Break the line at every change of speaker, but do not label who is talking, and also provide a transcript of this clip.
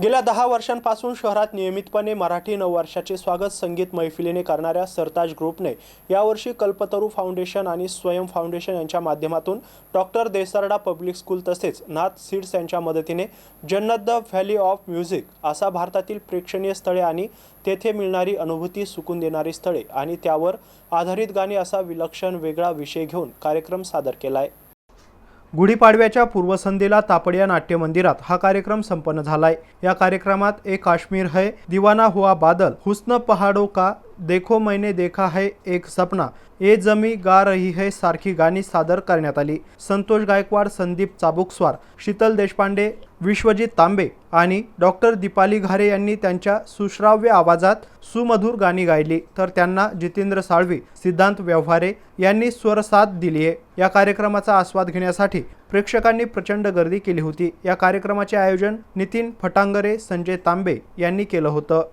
गेल्या दहा वर्षांपासून शहरात नियमितपणे मराठी नववर्षाचे स्वागत संगीत मैफिलीने करणाऱ्या सरताज ग्रुपने यावर्षी कल्पतरू फाउंडेशन आणि स्वयं फाउंडेशन यांच्या माध्यमातून डॉक्टर देसरडा पब्लिक स्कूल तसेच नाथ सीड्स यांच्या मदतीने जन्नत द व्हॅली ऑफ म्युझिक असा भारतातील प्रेक्षणीय स्थळे आणि तेथे मिळणारी अनुभूती सुकून देणारी स्थळे आणि त्यावर आधारित गाणी असा विलक्षण वेगळा विषय घेऊन कार्यक्रम सादर केला आहे गुढीपाडव्याच्या पूर्वसंध्येला तापडिया नाट्य मंदिरात हा कार्यक्रम संपन्न झालाय. या कार्यक्रमात ए काश्मीर है दिवाना हुआ बादल हुस्न पहाडो का देखो मैंने देखा है एक सपना। ये जमी गा रही है सारखी गाणी सादर करण्यात आली। संतोष गायकवाड संदीप चाबुकस्वार शीतल देशपांडे विश्वजित तांबे आणि डॉक्टर दीपाली घारे यांनी त्यांच्या सुश्राव्य आवाजात सुमधुर गाणी गायली. तर त्यांना जितेंद्र साळवी सिद्धांत व्यवहारे यांनी स्वरसाथ दिली आहे. या कार्यक्रमाचा आस्वाद घेण्यासाठी प्रेक्षकांनी प्रचंड गर्दी केली होती. या कार्यक्रमाचे आयोजन नितीन फटांगरे संजय तांबे यांनी केलं होतं.